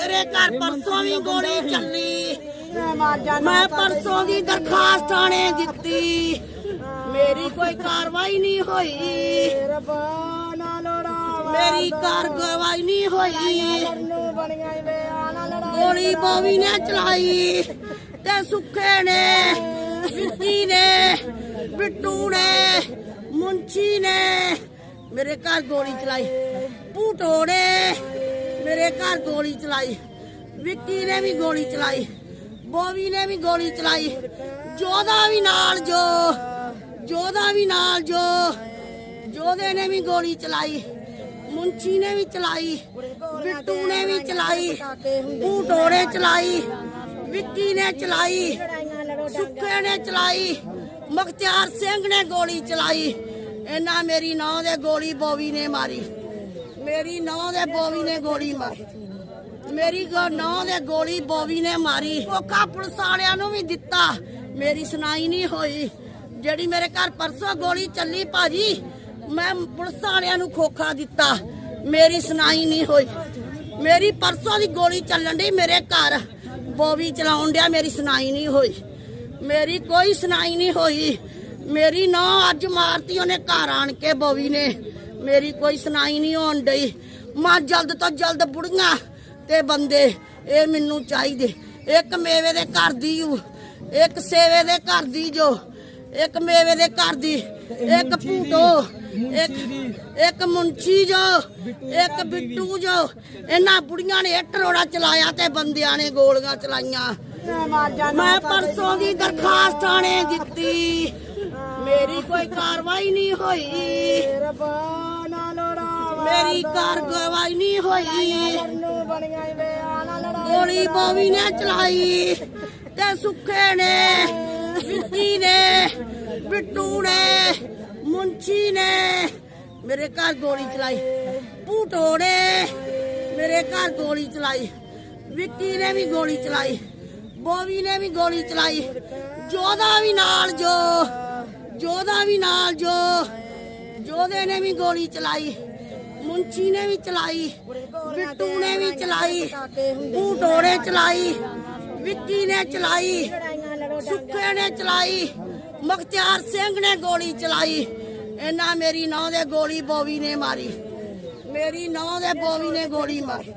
ਮੇਰੇ ਘਰ ਪਰਸੋਂ ਵੀ ਗੋਲੀ ਚੱਲੀ। ਮੈਂ ਪਰਸੋਂ ਦੀ ਦਰਖਾਸਤ ਥਾਣੇ ਦਿੱਤੀ। ਮੇਰੀ ਕੋਈ ਕਾਰਵਾਈ ਨਹੀਂ ਹੋਈ। ਮੇਰੀ ਕਾਰਵਾਈ ਨਹੀਂ ਹੋਈ। ਗੋਲੀ ਬੋਵੀ ਨੇ ਚਲਾਈ ਤੇ ਸੁੱਖੇ ਨੇ ਵਿੱਕੀ ਨੇ ਬਿੱਟੂ ਨੇ ਮੁੰਚੀ ਨੇ। ਮੇਰੇ ਘਰ ਗੋਲੀ ਚਲਾਈ। ਭੂਟੋ ਨੇ। ਮੇਰੇ ਘਰ ਗੋਲੀ ਚਲਾਈ, ਵਿੱਕੀ ਨੇ ਵੀ ਗੋਲੀ ਚਲਾਈ, ਬੋਵੀ ਨੇ ਵੀ ਗੋਲੀ ਚਲਾਈ ਜੋਦਾ ਵੀ ਨਾਲ ਜੋ ਜੋਦਾ ਵੀ ਨਾਲ ਜੋ ਜੋਦੇ ਨੇ ਵੀ ਗੋਲੀ ਚਲਾਈ ਮੁੰਚੀ ਨੇ ਵੀ ਚਲਾਈ, ਬਿੱਟੂ ਨੇ ਵੀ ਚਲਾਈ ਭੂਟੋ ਨੇ ਚਲਾਈ, ਵਿੱਕੀ ਨੇ ਚਲਾਈ, ਸੁੱਖੇ ਨੇ ਚਲਾਈ, ਮਖਤਿਆਰ ਸਿੰਘ ਨੇ ਗੋਲੀ ਚਲਾਈ, ਇਹਨਾਂ ਮੇਰੀ ਨਾਂ ਦੇ ਗੋਲੀ ਬੋਵੀ ਨੇ ਮਾਰੀ। ਮੇਰੀ ਨੌਂ ਦੇ ਬੋਵੀ ਨੇ ਗੋਲੀ ਮਾਰੀ। ਮੇਰੀ ਨੌਂ ਦੇ ਗੋਲੀ ਬੋਵੀ ਨੇ ਮਾਰੀ। ਕੋਕਾ ਪੁਲਿਸ ਵਾਲਿਆਂ ਨੂੰ ਵੀ ਦਿੱਤਾ। ਮੇਰੀ ਸੁਣਾਈ ਨਹੀਂ ਹੋਈ। ਜਿਹੜੀ ਮੇਰੇ ਘਰ ਪਰਸੋਂ ਗੋਲੀ ਚੱਲੀ ਭਾਜੀ, ਮੈਂ ਪੁਲਿਸ ਵਾਲਿਆਂ ਨੂੰ ਖੋਖਾ ਦਿੱਤਾ। ਮੇਰੀ ਸੁਣਾਈ ਨਹੀਂ ਹੋਈ। ਮੇਰੀ ਪਰਸੋਂ ਦੀ ਗੋਲੀ ਚੱਲਣ ਦੀ ਮੇਰੇ ਘਰ। ਬੋਵੀ ਚਲਾਉਣ ਡਿਆ, ਮੇਰੀ ਸੁਣਾਈ ਨਹੀਂ ਹੋਈ। ਮੇਰੀ ਕੋਈ ਸੁਣਾਈ ਨਹੀਂ ਹੋਈ। ਮੇਰੀ ਨੌ ਅੱਜ ਮਾਰਤੀ ਉਹਨੇ ਘਰ ਆਣ ਕੇ ਬੋਵੀ ਨੇ। ਮੇਰੀ ਕੋਈ ਸੁਣਾਈ ਨਹੀਂ ਹੋਣ ਡਈ। ਮੈਂ ਜਲਦ ਤੋਂ ਜਲਦ ਬੁੜੀਆਂ ਤੇ ਬੰਦੇ ਇਹ ਮੈਨੂੰ ਚਾਹੀਦੇ। ਇੱਕ ਮੇਵੇ ਦੇ ਘਰ ਦੀ ਓ, ਇੱਕ ਸੇਵੇ ਦੇ ਘਰ ਦੀ ਜੋ ਇੱਕ ਮੇਵੇ ਦੇ ਘਰ ਦੀ ਇੱਕ ਭੂਟੋ ਇੱਕ ਇੱਕ ਮੁੰਚੀ ਜੋ ਇੱਕ ਬਿੱਟੂ ਜੋ। ਇਹਨਾਂ ਬੁੜੀਆਂ ਨੇ ਇੱਟ ਰੋੜਾ ਚਲਾਇਆ ਤੇ ਬੰਦਿਆਂ ਨੇ ਗੋਲੀਆਂ ਚਲਾਈਆਂ। ਮੈਂ ਪਰਸੋਂ ਦੀ ਦਰਖਾਸਤ ਥਾਣੇ ਦਿੱਤੀ। ਮੇਰੀ ਕੋਈ ਕਾਰਵਾਈ ਨਹੀਂ ਹੋਈ। ਮੇਰੀ ਕਾਰਵਾਈ ਨਹੀਂ ਹੋਈ। ਗੋਲੀ ਬੋਵੀ ਨੇ ਚਲਾਈ ਤੇ ਸੁੱਖੇ ਨੇ, ਵਿੱਕੀ ਨੇ, ਬਿੱਟੂ ਨੇ ਮੁੰਚੀ ਨੇ, ਮੇਰੇ ਘਰ ਗੋਲੀ ਚਲਾਈ। ਭੂਟੋ ਨੇ, ਮੇਰੇ ਘਰ ਗੋਲੀ ਚਲਾਈ। ਵਿੱਕੀ ਨੇ ਵੀ ਗੋਲੀ ਚਲਾਈ। ਬੋਵੀ ਨੇ ਵੀ ਗੋਲੀ ਚਲਾਈ। ਜੋਦਾ ਵੀ ਨਾਲ ਜੋ। ਜੋਦਾ ਵੀ ਨਾਲ ਜੋ, ਜੋਦੇ ਨੇ ਵੀ ਗੋਲੀ ਚਲਾਈ, ਮੁੰਚੀ ਨੇ ਵੀ ਚਲਾਈ, ਬਿੱਟੂ ਨੇ ਵੀ ਚਲਾਈ ਭੂਟੋ ਚਲਾਈ, ਵਿੱਕੀ ਨੇ ਚਲਾਈ, ਸੁੱਖੇ ਨੇ ਚਲਾਈ, ਮਖਤਿਆਰ ਸਿੰਘ ਨੇ ਗੋਲੀ ਚਲਾਈ। ਇਹਨਾਂ ਮੇਰੀ ਨੌਂ ਦੇ ਗੋਲੀ ਬੋਵੀ ਨੇ ਮਾਰੀ। ਮੇਰੀ ਨੌਂ ਦੇ ਬੋਵੀ ਨੇ ਗੋਲੀ ਮਾਰੀ।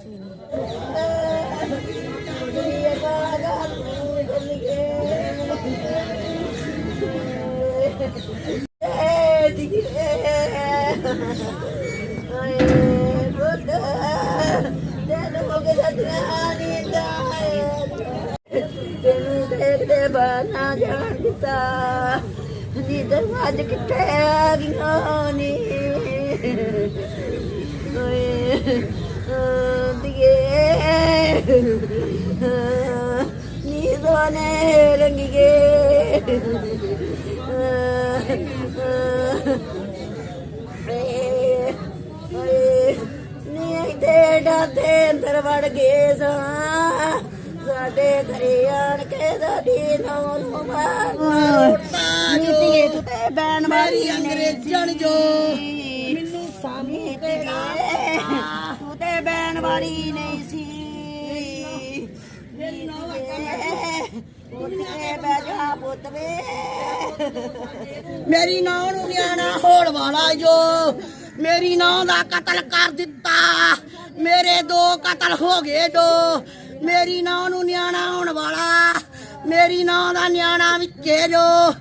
ਤੈਨੂੰ ਦੇਖਦੇ ਜਾਣ ਦਿੱਤਾ ਨੀ ਦਰਵਾਜ਼ ਕਿੱਥੇ ਆ ਗਈਆਂ ਨੀ ਓਏ ਆ ਨੀ ਸੋਨੇ ਰੰਗੀਏ। ਏ ਤੇ ਡਾਦੇ ਅੰਦਰ ਵੜ ਗਏ ਸਾਂ ਸਾਡੇ ਘਰੇ ਆਣ ਕੇ ਸਾਡੀ ਨੌਂ ਨੂੰ ਮਾਰ ਨੀਤੀਏ ਤੂੰ ਤੇ ਬੈਣ ਮੇਰੀ ਮਾਰੀ ਅੰਗਰੇਜ਼ਣ ਜੋ ਮੈਨੂੰ ਸਾਮੀ ਤੇ ਤੂੰ ਤੇ ਬੈਣ ਵਾਲੀ ਨਹੀਂ ਸੀ ਮੇਰੀ ਨੌਂ ਮੇਰੀ ਨੌਂ ਨੂੰ ਨਿਆਣਾ ਹੋਣ ਵਾਲਾ ਜੋ। ਮੇਰੀ ਨੌਂ ਦਾ ਕਤਲ ਕਰ ਦਿੱਤਾ। ਮੇਰੇ ਦੋ ਕਤਲ ਹੋ ਗਏ ਜੋ। ਮੇਰੀ ਨੌਂ ਨੂੰ ਨਿਆਣਾ ਹੋਣ ਵਾਲਾ। ਮੇਰੀ ਨੌਂ ਦਾ ਨਿਆਣਾ ਵਿੱਚੇ ਜੋ।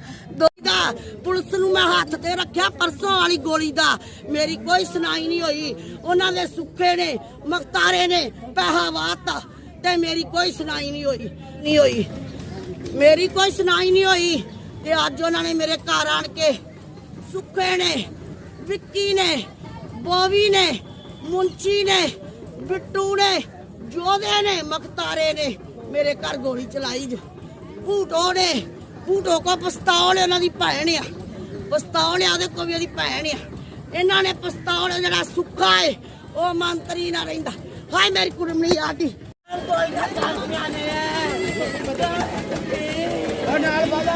ਦਾ ਪੁਲਿਸ ਨੂੰ ਮੈਂ ਹੱਥ ਤੇ ਰੱਖਿਆ ਪਰਸੋਂ ਵਾਲੀ ਗੋਲੀ ਦਾ। ਮੇਰੀ ਕੋਈ ਸੁਣਾਈ ਨਹੀਂ ਹੋਈ। ਉਹਨਾਂ ਦੇ ਸੁੱਖੇ ਨੇ, ਮਖਤਾਰੇ ਨੇ ਪੈਸਾ ਵਾਤਾ ਤੇ ਮੇਰੀ ਕੋਈ ਸੁਣਾਈ ਨਹੀਂ ਹੋਈ ਨਹੀਂ ਹੋਈ। ਮੇਰੀ ਕੋਈ ਸੁਣਾਈ ਨਹੀਂ ਹੋਈ ਤੇ ਅੱਜ ਉਹਨਾਂ ਨੇ ਮੇਰੇ ਘਰ ਆਣ ਕੇ ਸੁੱਖੇ ਨੇ, ਵਿੱਕੀ ਨੇ, ਬੋਵੀ ਨੇ, ਮੁੰਚੀ ਨੇ, ਬਿੱਟੂ ਨੇ ਜੋਦੇ ਨੇ, ਮਖਤਾਰੇ ਨੇ ਮੇਰੇ ਘਰ ਗੋਲੀ ਚਲਾਈ ਜੋ। ਭੂਟੋ ਨੇ, ਭੂਟੋ ਕੋ ਪਸਤੌਲ ਉਹਨਾਂ ਦੀ ਭੈਣ ਆ। ਪਸਤੌਲ ਆ ਉਹਦੇ ਕੋ ਵੀ ਉਹਦੀ ਭੈਣ ਆ। ਇਹਨਾਂ ਨੇ ਪਸਤੌਲ ਜਿਹੜਾ ਸੁੱਖਾ ਏ, ਉਹ ਮੰਤਰੀ ਨਾ ਰਹਿੰਦਾ। ਹਾਏ, ਮੇਰੀ ਕੁੜਮਣੀ ਆਦੀ ਕੋਈ ਨਾ ਚਾਹੀਆਂ ਨੇ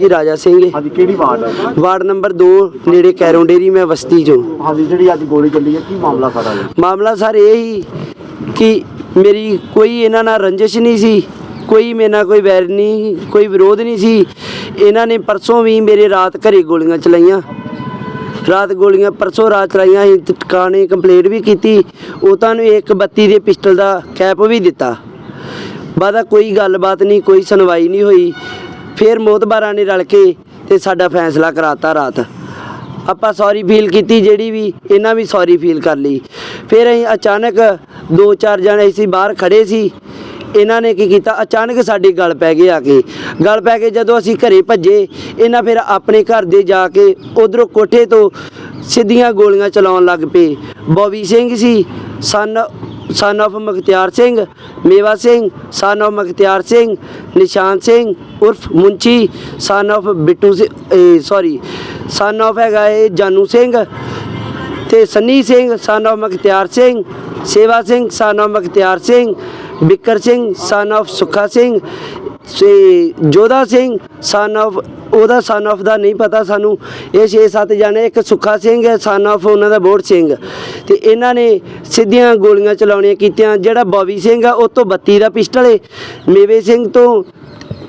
ਜੋ ਰਾਜਾ ਸਿੰਘ ਹਾਂਜੀ ਕਿਹੜੀ ਵਾਰਡ ਹੈ? ਵਾਰਡ ਨੰਬਰ 2 ਨੇੜੇ ਕੈਰੋਂ ਡੇਰੀ ਮੈਂ ਬਸਤੀ ਚੋਂ। ਹਾਂਜੀ ਜਿਹੜੀ ਅੱਜ ਗੋਲੀ ਚੱਲੀ ਹੈ ਕੀ ਮਾਮਲਾ ਸਾਰਾ ਜੀ? ਮਾਮਲਾ ਸਰ ਇਹ ਹੀ ਕਿ ਮੇਰੀ ਕੋਈ ਇਹਨਾਂ ਨਾਲ ਰੰਜਿਸ਼ ਨਹੀਂ ਸੀ ਕੋਈ ਮੇਰੇ ਨਾਲ ਕੋਈ ਵੈਰ ਨਹੀਂ ਕੋਈ ਵਿਰੋਧ ਨਹੀਂ ਸੀ। ਇਹਨਾਂ ਨੇ ਪਰਸੋਂ ਵੀ ਮੇਰੇ ਰਾਤ ਘਰੇ ਗੋਲੀਆਂ ਚਲਾਈਆਂ। ਰਾਤ ਗੋਲੀਆਂ ਪਰਸੋਂ ਰਾਤ ਚਲਾਈਆਂ ਸੀ ਤੇ ਟਿਕਾਣੇ ਕੰਪਲੇਂਟ ਵੀ ਕੀਤੀ। ਉਹ ਤੁਹਾਨੂੰ ਇੱਕ 32 ਦੇ ਪਿਸਟਲ ਦਾ ਕੈਪ ਵੀ ਦਿੱਤਾ। ਬਾਦਾ ਕੋਈ ਗੱਲਬਾਤ ਨਹੀਂ ਕੋਈ ਸੁਣਵਾਈ ਨਹੀਂ ਹੋਈ। ਫਿਰ ਮੋਤਬਾਰਾਂ ਨੇ ਰਲ ਕੇ ਤੇ ਸਾਡਾ ਫੈਸਲਾ ਕਰਾਤਾ ਰਾਤ। ਆਪਾਂ ਸੌਰੀ ਫੀਲ ਕੀਤੀ, ਜਿਹੜੀ ਵੀ ਇਹਨਾਂ ਵੀ ਸੌਰੀ ਫੀਲ ਕਰ ਲਈ। ਫਿਰ ਅਸੀਂ ਅਚਾਨਕ ਦੋ ਚਾਰ ਜਣੇ ਅਸੀਂ ਬਾਹਰ ਖੜੇ ਸੀ। ਇਹਨਾਂ ਨੇ ਕੀ ਕੀਤਾ? ਅਚਾਨਕ ਸਾਡੀ ਗਲ ਪੈ ਗਏ ਆ ਕੇ। ਗਲ ਪੈ ਕੇ ਜਦੋਂ ਅਸੀਂ ਘਰੇ ਭੱਜੇ, ਇਹਨਾਂ ਫਿਰ ਆਪਣੇ ਘਰ ਦੇ ਜਾ ਕੇ ਉਧਰੋਂ ਕੋਠੇ ਤੋਂ ਸਿੱਧੀਆਂ ਗੋਲੀਆਂ ਚਲਾਉਣ ਲੱਗ ਪਏ। ਬੋਬੀ ਸਿੰਘ ਸੀ son son of Mukhtiar Singh, Mewa Singh son of Mukhtiar Singh, Nishan Singh, ਉਰਫ Munchi son of Bittu sorry son of ਹੈਗਾ ਇਹ ਜਾਨੂ ਸਿੰਘ ਤੇ ਸੰਨੀ ਸਿੰਘ ਸਨ of Mukhtiar Singh, Sewa Singh son of Mukhtiar Singh Bikkar Singh son of Sukha Singh say Jodha Singh son of, ਉਹਦਾ ਸਨ of ਦਾ ਨਹੀਂ ਪਤਾ ਸਾਨੂੰ। ਇਹ 6-7 ਜਾਣੇ, ਇੱਕ ਸੁੱਖਾ ਸਿੰਘ ਹੈ ਸਨ of ਉਹਨਾਂ ਦਾ ਬੋੜ ਸਿੰਘ ਤੇ ਇਹਨਾਂ ਨੇ ਸਿੱਧੀਆਂ ਗੋਲੀਆਂ ਚਲਾਉਣੀਆਂ ਕੀਤੀਆਂ। ਜਿਹੜਾ ਬੋਬੀ ਸਿੰਘ ਆ, ਉਹ ਤੋਂ 32 ਦਾ ਪਿਸਟਲ ਏ। ਮੇਵੇ ਸਿੰਘ ਤੋਂ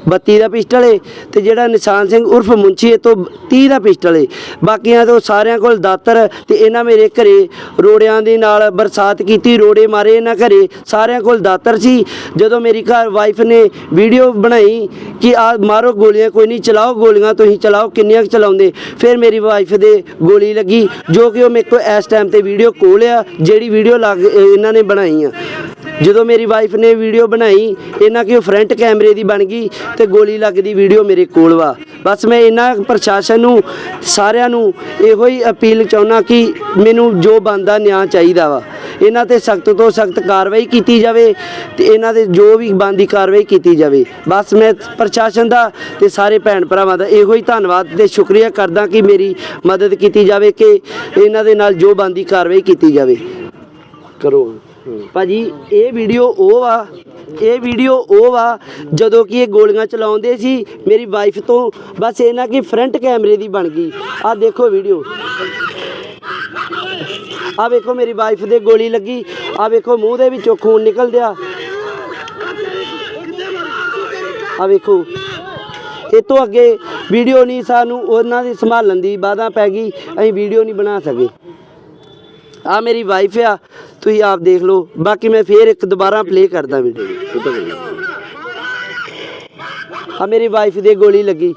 32 ਦਾ ਪਿਸਟਲ ਏ ਤੇ ਜਿਹੜਾ ਨਿਸ਼ਾਨ ਸਿੰਘ ਉਰਫ ਮੁੰਚੀ ਇਹ ਤੋਂ 30 ਦਾ ਪਿਸਟਲ ਏ। ਬਾਕੀਆਂ ਤੋਂ ਸਾਰਿਆਂ ਕੋਲ ਦਾਤਰ ਤੇ ਇਹਨਾਂ ਮੇਰੇ ਘਰੇ ਰੋੜਿਆਂ ਦੇ ਨਾਲ ਬਰਸਾਤ ਕੀਤੀ, ਰੋੜੇ ਮਾਰੇ ਇਹਨਾਂ ਘਰੇ। ਸਾਰਿਆਂ ਕੋਲ ਦਾਤਰ ਸੀ। ਜਦੋਂ ਮੇਰੀ ਘਰ ਵਾਈਫ ਨੇ ਵੀਡੀਓ ਬਣਾਈ ਕਿ ਆ ਮਾਰੋ ਗੋਲੀਆਂ, ਕੋਈ ਨਹੀਂ ਚਲਾਓ ਗੋਲੀਆਂ, ਤੁਸੀਂ ਚਲਾਓ, ਕਿੰਨੀਆਂ ਕੁ ਚਲਾਉਂਦੇ? ਫਿਰ ਮੇਰੀ ਵਾਈਫ ਦੇ ਗੋਲੀ ਲੱਗੀ, ਜੋ ਕਿ ਉਹ ਮੇਰੇ ਕੋਲ ਇਸ ਟਾਈਮ ਤੇ ਵੀਡੀਓ ਕੋਲ ਆ ਜਿਹੜੀ ਵੀਡੀਓ ਲੱਗ ਇਹਨਾਂ ਨੇ ਬਣਾਈ ਆ। ਜਦੋਂ ਮੇਰੀ ਵਾਈਫ ਨੇ ਵੀਡੀਓ ਬਣਾਈ, ਇਹਨਾਂ ਕਿ ਉਹ ਫਰੰਟ ਕੈਮਰੇ ਦੀ ਬਣ ਗਈ ਤੇ ਗੋਲੀ ਲੱਗਦੀ ਵੀਡੀਓ ਮੇਰੇ ਕੋਲ ਵਾ। ਬਸ ਮੈਂ ਇਹਨਾਂ ਪ੍ਰਸ਼ਾਸਨ ਨੂੰ, ਸਾਰਿਆਂ ਨੂੰ ਇਹੋ ਹੀ ਅਪੀਲ ਚਾਹੁੰਦਾ ਕਿ ਮੈਨੂੰ ਜੋ ਬੰਦਾ ਨਿਆਂ ਚਾਹੀਦਾ ਵਾ। ਇਹਨਾਂ ਤੇ ਸਖਤ ਤੋਂ ਸਖਤ ਕਾਰਵਾਈ ਕੀਤੀ ਜਾਵੇ ਤੇ ਇਹਨਾਂ ਦੇ ਜੋ ਵੀ ਬੰਦੀ ਕਾਰਵਾਈ ਕੀਤੀ ਜਾਵੇ। ਬਸ ਮੈਂ ਪ੍ਰਸ਼ਾਸਨ ਦਾ ਤੇ ਸਾਰੇ ਭੈਣ ਭਰਾਵਾਂ ਦਾ ਇਹੋ ਹੀ ਧੰਨਵਾਦ ਤੇ ਸ਼ੁਕਰੀਆ ਕਰਦਾ ਕਿ ਮੇਰੀ ਮਦਦ ਕੀਤੀ ਜਾਵੇ ਕਿ ਇਹਨਾਂ ਦੇ ਨਾਲ ਜੋ ਬੰਦੀ ਕਾਰਵਾਈ ਕੀਤੀ ਜਾਵੇ। ਕਰੋ। ਭਾਜੀ, ਇਹ ਵੀਡੀਓ ਉਹ ਆ, ਇਹ ਵੀਡੀਓ ਉਹ ਆ, ਜਦੋਂ ਕਿ ਇਹ ਗੋਲੀਆਂ ਚਲਾਉਂਦੇ ਸੀ, ਮੇਰੀ ਵਾਈਫ ਤੋਂ, ਬਸ ਇਹ ਨਾ ਕਿ ਫਰੰਟ ਕੈਮਰੇ ਦੀ ਬਣ ਗਈ। ਆ ਦੇਖੋ ਵੀਡੀਓ ਆ ਵੇਖੋ ਮੇਰੀ ਵਾਈਫ ਦੇ ਗੋਲੀ ਲੱਗੀ ਆ ਵੇਖੋ ਮੂੰਹ ਦੇ ਵਿੱਚੋਂ ਖੂਨ ਨਿਕਲ ਗਿਆ ਆ ਵੇਖੋ। ਇਹ ਤੋਂ ਅੱਗੇ ਵੀਡੀਓ ਨਹੀਂ, ਸਾਨੂੰ ਉਹਨਾਂ ਦੀ ਸੰਭਾਲਣ ਦੀ ਬਾਧਾ ਪੈ ਗਈ, ਅਸੀਂ ਵੀਡੀਓ ਨਹੀਂ ਬਣਾ ਸਕੇ। ਆ ਮੇਰੀ ਵਾਈਫ ਆ ਤੁਸੀਂ ਆਪ ਦੇਖ ਲਓ। ਬਾਕੀ ਮੈਂ ਫੇਰ ਇੱਕ ਦੁਬਾਰਾ ਪਲੇ ਕਰਦਾ ਵੀਡੀਓ ਆ ਮੇਰੀ ਵਾਈਫ ਦੇ ਗੋਲੀ ਲੱਗੀ।